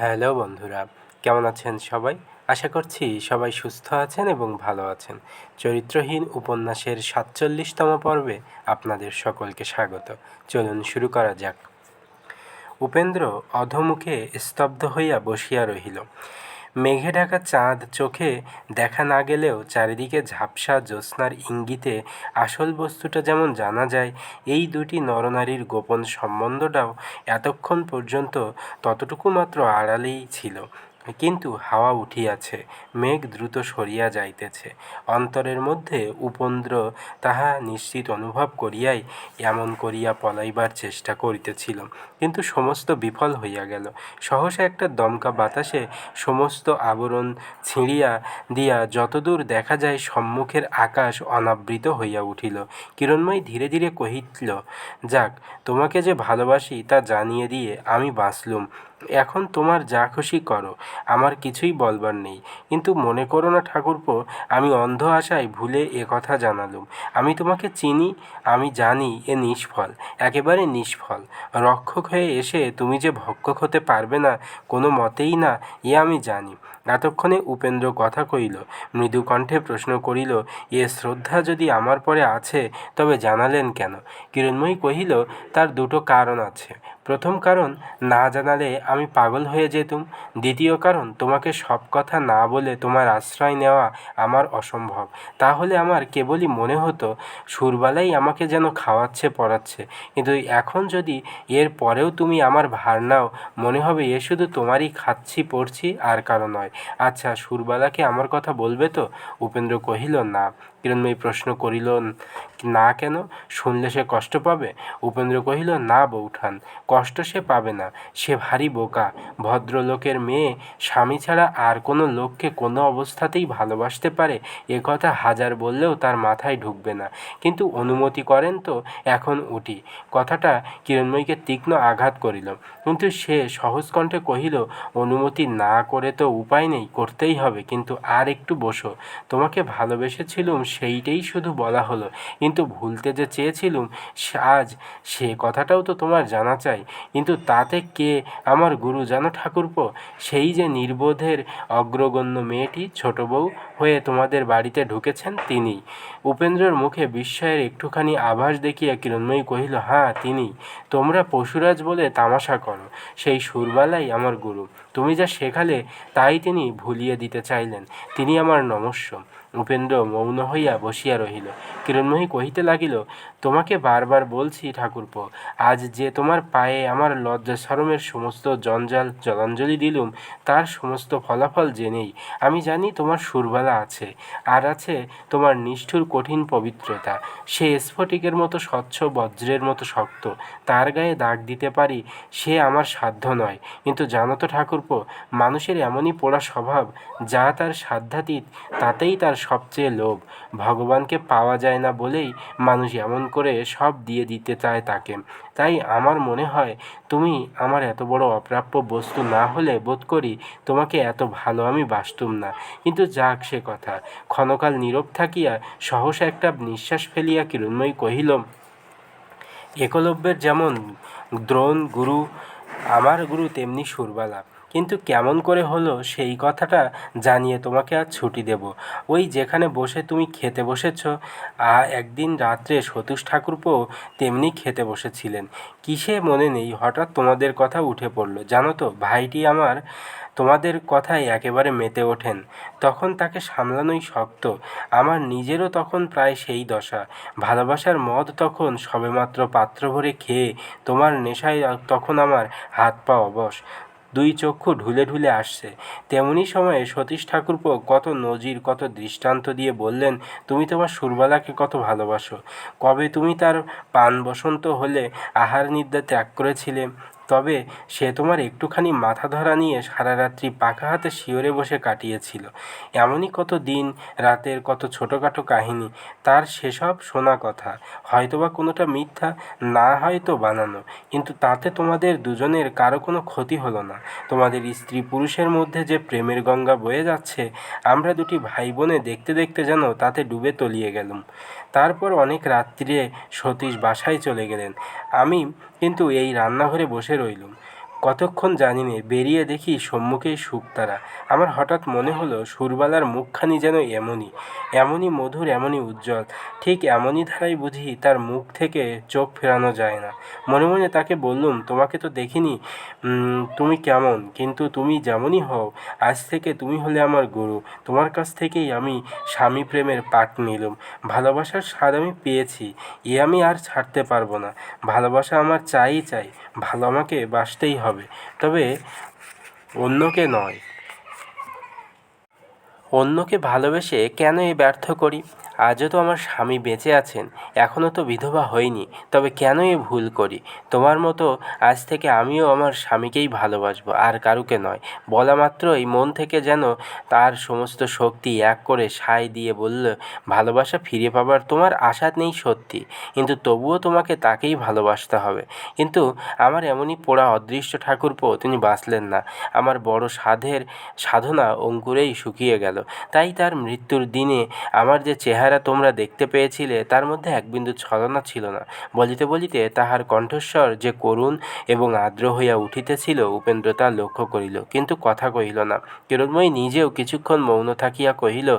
Hello বন্ধুরা, কেমন আছেন সবাই? আশা করছি সবাই সুস্থ আছেন এবং ভালো আছেন। চরিত্রহীন উপন্যাসের সাতচল্লিশতম পর্বে আপনাদের সকলকে স্বাগত। চলুন শুরু করা যাক। উপেন্দ্র অধমুখে স্তব্ধ হইয়া বসিয়া রহিল। মেঘে ঢাকা চাঁদ চোখে দেখা না গেলেও চারিদিকে ঝাপসা জ্যোৎস্নার ইঙ্গিতে আসল বস্তুটা যেমন জানা যায়, এই দুটি নরনারীর গোপন সম্বন্ধটাও এতক্ষণ পর্যন্ত ততটুকু মাত্র আড়ালেই ছিল। কিন্তু হাওয়া উঠিয়াছে, মেঘ দ্রুত সরিয়া যাইতেছে। অন্তরের মধ্যে উপেন্দ্র তাহা নিশ্চিত অনুভব করিয়াই এমন করিয়া পলাইবার চেষ্টা করিতেছিল। কিন্তু সমস্ত বিফল হইয়া গেল। সহসা একটা দমকা বাতাসে সমস্ত আবরণ ছিঁড়িয়া দিয়া যতদূর দেখা যায় সম্মুখের আকাশ অনাবৃত হইয়া উঠিল। কিরণময়ী ধীরে ধীরে কহিল, যাক, তোমাকে যে ভালোবাসি তা জানিয়ে দিয়ে আমি বাঁচলুম। এখন তোমার যা খুশি করো, আমার কিছুই বলবার নেই। কিন্তু মনে করো না ঠাকুরপো, আমি অন্ধ আশায় ভুলে এ কথা জানালুম। আমি তোমাকে চিনি, আমি জানি এ নিষ্ফল, একেবারে নিষ্ফল। রক্ষক হয়ে এসে তুমি যে ভক্ষক হতে পারবে না, কোনো মতেই না, এ আমি জানি। এতক্ষণে উপেন্দ্র কথা কইল মৃদু কণ্ঠে প্রশ্ন করিল, এ শ্রদ্ধা যদি আমার পরে আছে, তবে জানালেন কেন? কিরণময়ী কহিল, তার দুটো কারণ আছে। প্রথম কারণ, না জানালে আমি পাগল হয়ে যেতুম। দ্বিতীয় কারণ, তোমাকে সব কথা না বলে তোমার আশ্রয় নেওয়া আমার অসম্ভব। তাহলে আমার কেবলই মনে হতো, সুরবালাই আমাকে যেন খাওয়াচ্ছে, পড়াচ্ছে। কিন্তু এখন যদি এর পরেও তুমি আমার ভার নাও, মনে হবে এ শুধু তোমারই খাচ্ছি, পড়ছি, আর কারও নয়। আচ্ছা সুরবালাকে আমার কথা বলবে তো? উপেন্দ্র কহিল, না। কিরণময়ী প্রশ্ন করিল, না কেন? শুনলে সে কষ্ট পাবে? উপেন্দ্র কহিল, না বৌঠান, কষ্ট সে পাবে না, সে ভারী বোকা। ভদ্রলোকের মেয়ে, স্বামী ছাড়া আর কোনো লোককে কোনো অবস্থাতেই ভালোবাসতে পারে, এ কথা হাজার বললেও তার মাথায় ঢুকবে না। কিন্তু অনুমতি করেন তো, এখন উঠি। কথাটা কিরণময়ীকে তীক্ষ্ণ আঘাত করিল। কিন্তু সে সহজ কণ্ঠে কহিল, অনুমতি না করে তো উপায় নেই, করতেই হবে, কিন্তু আর একটু বসো। তোমাকে ভালোবেসেছিলুম সেইটাই শুধু বলা হলো। কিন্তু ভুলতে যে চেয়েছিলুম আজ সে কথাটাও তো তোমার জানা চাই। কিন্তু তাতে কে আমার গুরু জানো ঠাকুরপো? সেই যে নির্বোধের অগ্রগণ্য মেয়েটি, ছোট বউ হয়ে তোমাদের বাড়িতে ঢুকেছেন তিনি। উপেন্দ্রর মুখে বিস্ময়ের একটুখানি আভাস দেখিয়া কিরণময়ী কহিল হ্যাঁ তিনি। তোমরা পশুরাজ বলে তামাশা করো। সেই সুরবালাই আমার গুরু। তুমি যা শেখালে, তাই তিনি ভুলিয়ে দিতে চাইলেন। তিনি আমার নমস্য উপেন্দ্র মৌন হইয়া বসিয়া রহিল। কিরণময়ী কহিতে লাগিল, তোমাকে বারবার বলছি ঠাকুরপো, আজ যে তোমার পায়ে আমার লজ্জা সরমের সমস্ত জঞ্জাল জলাঞ্জলি দিলুম, তার সমস্ত ফলাফল জেনেই আমি জানি তোমার সুরবালা আছে, আর আছে তোমার নিষ্ঠুর কঠিন পবিত্রতা। সে স্ফটিকের মতো স্বচ্ছ, বজ্রের মতো শক্ত, তার গায়ে দাগ দিতে পারি সে আমার সাধ্য নয়। কিন্তু জানো তো ঠাকুরপো, মানুষের এমনই পোড়া স্বভাব, যা তার সাধ্যাতীত, তাতেই তার সবচেয়ে লোভ। ভগবানকে পাওয়া যায় না বলেই মানুষ এমন করে সব দিয়ে দিতে চায় তাকে। তাই আমার মনে হয় তুমি আমার এত বড় অপ্রাপ্য বস্তু না হলে বোধ করি তোমাকে এত ভালো আমি বাসতুম না। কিন্তু যাক সে কথা। ক্ষণকাল নীরব থাকিয়া সহসা একটা নিঃশ্বাস ফেলিয়া কিরণময়ী কহিল, একলব্যের যেমন দ্রোণ গুরু, আমার গুরু তেমনি সুরবালা। কিন্তু কেমন করে হলো সেই কথাটা জানিয়ে তোমাকে আজ ছুটি দেব। ওই যেখানে বসে তুমি খেতে বসেছ, আ একদিন রাত্রে সতীশ ঠাকুরপো তেমনি খেতে বসেছিলেন। কিসে মনে নেই, হঠাৎ তোমাদের কথা উঠে পড়ল। জানো তো, ভাইটি আমার তোমাদের কথায় একেবারে মেতে ওঠেন। তখন তাকে সামলানোই শক্ত। আমার নিজেরও তখন প্রায় সেই দশা। ভালোবাসার মদ তখন সবেমাত্র পাত্র ভরে খেয়ে তোমার নেশায় তখন আমার হাত পা অবশ। দুই চক্ষু ঢুলে ঢুলে আসছে। তেমনি সময়ে সতীশ ঠাকুরপো কত নজির, কত দৃষ্টান্ত দিয়ে বললেন, তুমি তোমার সুরবালাকে কত ভালোবাসো। কবে তুমি তার পান বসন্ত হলে আহার নিদ্রা ত্যাগ করেছিলে? তবে সে তোমার একটুখানি মাথা ধরা নিয়ে সারা রাত্রি পাখা হাতে শিয়রে বসে কাটিয়েছিল। এমনই কত দিন, রাতের কত ছোটোখাটো কাহিনী, তার সেসব শোনা কথা। হয়তোবা কোনোটা মিথ্যা, না হয়তো বানানো। কিন্তু তাতে তোমাদের দুজনের কারও কোনো ক্ষতি হলো না। তোমাদের স্ত্রী পুরুষের মধ্যে যে প্রেমের গঙ্গা বয়ে যাচ্ছে, আমরা দুটি ভাই বোনে দেখতে দেখতে যেন তাতে ডুবে তলিয়ে গেলাম। তারপর অনেক রাত্রিরে সতীশ বাসায় চলে গেলেন। আমি কিন্তু এই রান্নাঘরে বসে রইলুম। কতক্ষণ জানি নে বেরিয়ে দেখি সম্মুখেই শুকতারা আমার হঠাৎ মনে হলো, সুরবালার মুখখানি যেন এমনই এমনই মধুর, এমনই উজ্জ্বল। ঠিক এমনই ধারাই বুঝি তার মুখ থেকে চোখ ফেরানো যায় না। মনে মনে তাকে বললুম, তোমাকে তো দেখিনি তুমি কেমন? কিন্তু তুমি যেমনই হও, আজ থেকে তুমি হলে আমার গুরু। তোমার কাছ থেকেই আমি স্বামী প্রেমের পাঠ নিলুম। ভালোবাসার স্বাদ আমি পেয়েছি, এ আমি আর ছাড়তে পারব না। ভালোবাসা আমার চাই চাই। ভালো আমাকে বাসতেই হবে। তবে অন্যকে নয় অন্যকে ভালোবেসে কেন এই ব্যর্থ করি? আজও তো আমার স্বামী বেঁচে আছেন, এখনও তো বিধবা হইনি তবে কেন এ ভুল করি? তোমার মতো আজ থেকে আমিও আমার স্বামীকেই ভালোবাসবো, আর কারুকে নয়। বলা মাত্রই মন থেকে যেন তার সমস্ত শক্তি এক করে সায় দিয়ে বলল, ভালোবাসা ফিরে পাবার তোমার আশা নেই সত্যি, কিন্তু তবুও তোমাকে তাকেই ভালোবাসতে হবে। কিন্তু আমার এমনই পোড়া অদৃষ্ট ঠাকুরপো তিনি বাঁচলেন না। আমার বড় সাধের সাধনা অঙ্কুরেই শুকিয়ে গেল। তাই তার মৃত্যুর দিনে আমার যে চেহারা তোমরা দেখতে পেয়েছিলে, তার মধ্যে এক বিন্দু ছলনা ছিল না। বলিতে বলিতে তাহার কণ্ঠস্বর যে করুণ এবং আর্দ্র হইয়া উঠিতেছিল, উপেন্দ্র তা লক্ষ্য করিল। কিন্তু কথা কহিল না। কিরণময়ী নিজেও কিছুক্ষণ মৌন থাকিয়া কহিল,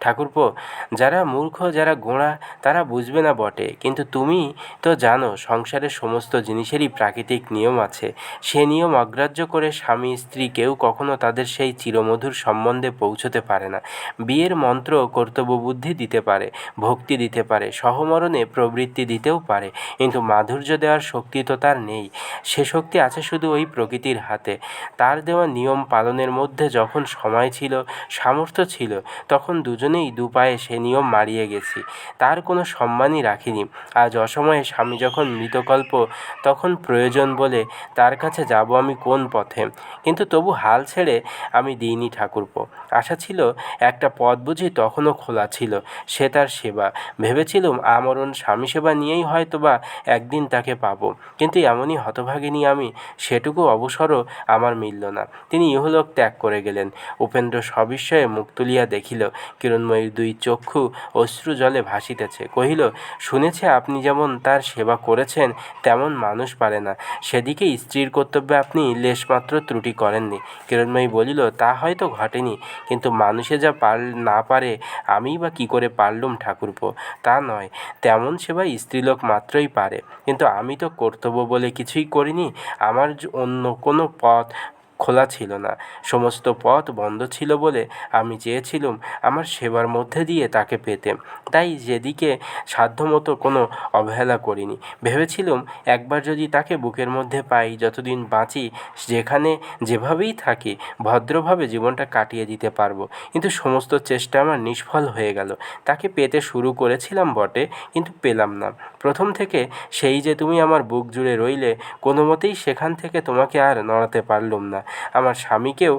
ঠাকুরপো, যারা মূর্খ, যারা গোঁড়া, তারা বুঝবে না বটে। কিন্তু তুমি তো জানো সংসারের সমস্ত জিনিসেরই প্রাকৃতিক নিয়ম আছে। সে নিয়ম অগ্রাহ্য করে স্বামী, স্ত্রী কেউ কখনো তাদের সেই চিরমধুর সম্বন্ধে পৌঁছতে পারে না। বিয়ের মন্ত্র কর্তব্য বুদ্ধি দিতে পারে ভক্তি দিতে পারে, সহমরণে প্রবৃত্তি দিতেও পারে। কিন্তু মাধুর্য দেওয়ার শক্তি তো তার নেই। সে শক্তি আছে শুধু ওই প্রকৃতির হাতে। তার দেওয়া নিয়ম পালনের মধ্যে যখন সময় ছিল, সামর্থ্য ছিল, তখন দুজনেই দু পায়ে সে নিয়ম মারিয়ে গেছি। তার কোনো সম্মানই রাখিনি। আজ অসময়ে স্বামী যখন মৃতকল্প, তখন প্রয়োজন বলে তার কাছে যাব আমি কোন পথে? কিন্তু তবু হাল ছেড়ে আমি দিইনি ঠাকুরপো। আশা ছিল একটা পথ বুঝি তখনও খোলা ছিল। সে তার সেবা। ভেবেছিলুম আমরণ স্বামী সেবা নিয়েই হয়তো বা একদিন তাকে পাবো। কিন্তু এমনই হতভাগিনী আমি, সেটুকু অবসরও আমার মিলল না। তিনি ইহলোক ত্যাগ করে গেলেন। উপেন্দ্র সবিস্ময়ে মুখ তুলিয়া দেখিল, কিরণময়ীর দুই চক্ষু অশ্রু জলে ভাসিতেছে। কহিল, শুনেছে আপনি যেমন তার সেবা করেছেন, তেমন মানুষ পারে না। সেদিকে স্ত্রীর কর্তব্যে আপনি লেশমাত্র ত্রুটি করেননি। কিরণময়ী বলিল, তা হয়তো ঘটেনি। কিন্তু মানুষে যা পার, না পারে, আমিই বা কী করে পারলুম ঠাকুরপো। তা নয়, তেমন সেবা স্ত্রীলোক মাত্রই পারে। কিন্তু আমি তো কর্তব্য বলে কিছুই করিনি। আমার অন্য কোনো পথ খোলা ছিল না। সমস্ত পথ বন্ধ ছিল বলে আমি চেয়েছিলুম আমার সেবার মধ্যে দিয়ে তাকে পেতে। তাই যেদিকে সাধ্যমতো কোনো অবহেলা করিনি। ভেবেছিলুম একবার যদি তাকে বুকের মধ্যে পাই, যতদিন বাঁচি, যেখানে যেভাবেই থাকি, ভদ্রভাবে জীবনটা কাটিয়ে দিতে পারব। কিন্তু সমস্ত চেষ্টা আমার নিষ্ফল হয়ে গেল। তাকে পেতে শুরু করেছিলাম বটে, কিন্তু পেলাম না। প্রথম থেকে সেই যে তুমি আমার বুক জুড়ে রইলে কোনো মতেই সেখান থেকে তোমাকে আর নড়াতে পারলুম না। আমার স্বামীকেও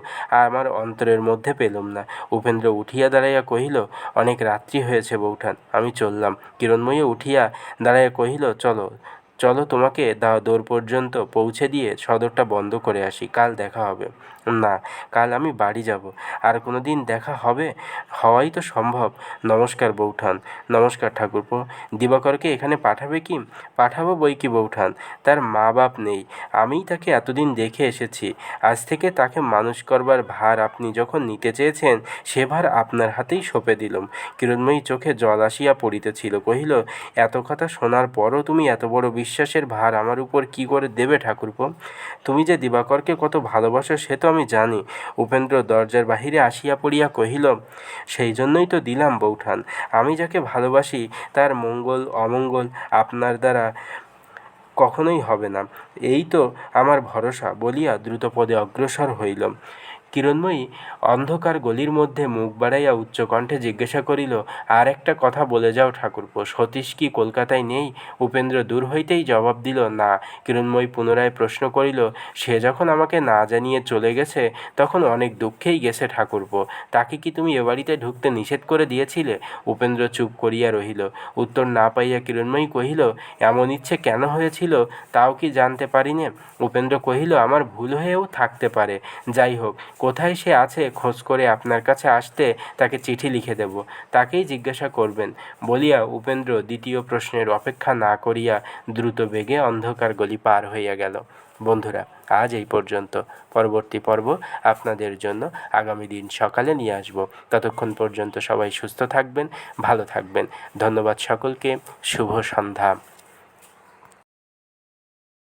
আমার অন্তরের মধ্যে পেলুম না। উপেন্দ্র উঠিয়া দাঁড়াইয়া কহিল, অনেক রাত্রি হয়েছে বৌঠান, আমি চললাম। কিরণময়ী উঠিয়া দাঁড়াইয়া কহিল, চলো চলো তোমাকে দা দৌড় পর্যন্ত পৌঁছে দিয়ে সদরটা বন্ধ করে আসি, কাল দেখা হবে। না, কাল আমি বাড়ি যাব। আর কোনো দিন দেখা হবে? হওয়াই তো সম্ভব। নমস্কার, বৌঠান। নমস্কার, ঠাকুরপো। দিবাকরকে এখানে পাঠাবে কি? পাঠাবো বই কি, বৌঠান? তার মা বাপ নেই। আমিই তাকে এতদিন দেখে এসেছি। আজ থেকে তাকে মানুষ করবার ভার আপনি যখন নিতে চেয়েছেন, সে ভার আপনার হাতেই সঁপে দিলুম। কিরণময়ী চোখে জল আসিয়া পড়িতেছিল। কহিল, এত কথা শোনার পরও তুমি এত বড় বিশ্বাসের ভার আমার উপর কি করে দেবে, ঠাকুরপো? তুমি যে দিবাকরকে কত ভালোবাসো, সে তো আমি জানি। উপেন্দ্র দরজার বাহিরে আসিয়া পড়িয়া কহিল, সেই জন্যই তো দিলাম বৌঠান। আমি যাকে ভালোবাসি, তার মঙ্গল, অমঙ্গল আপনার দ্বারা কখনোই হবে না। এই তো আমার ভরসা। বলিয়া দ্রুতপদে অগ্রসর হইল। কিরণময়ী অন্ধকার গলির মধ্যে মুখ বাড়াইয়া উচ্চকণ্ঠে জিজ্ঞাসা করিল, আর একটা কথা বলে যাও ঠাকুরপো, সতীশ কি কলকাতায় নেই? উপেন্দ্র দূর হইতেই জবাব দিল, না। কিরণময়ী পুনরায় প্রশ্ন করিল, সে যখন আমাকে না জানিয়ে চলে গেছে, তখন অনেক দুঃখেই গেছে ঠাকুরপো। তাকে কি তুমি এ বাড়িতে ঢুকতে নিষেধ করে দিয়েছিলে? উপেন্দ্র চুপ করিয়া রহিল। উত্তর না পাইয়া কিরণময়ী কহিল, এমন ইচ্ছে কেন হয়েছিল, তাও কি জানতে পারিনে? উপেন্দ্র কহিল, আমার ভুল হয়েও থাকতে পারে। যাই হোক কোথায় সে আছে খোঁজ করে আপনার কাছে আসতে তাকে চিঠি লিখে দেব, তাকেই জিজ্ঞাসা করবেন। বলিয়া উপেন্দ্র দ্বিতীয় প্রশ্নের অপেক্ষা না করিয়া দ্রুত বেগে অন্ধকার গলি পার হইয়া গেল। বন্ধুরা, আজ এই পর্যন্ত। পরবর্তী পর্ব আপনাদের জন্য আগামী দিন সকালে নিয়ে আসব। ততক্ষণ পর্যন্ত সবাই সুস্থ থাকবেন, ভালো থাকবেন। ধন্যবাদ সকলকে। শুভ সন্ধ্যা।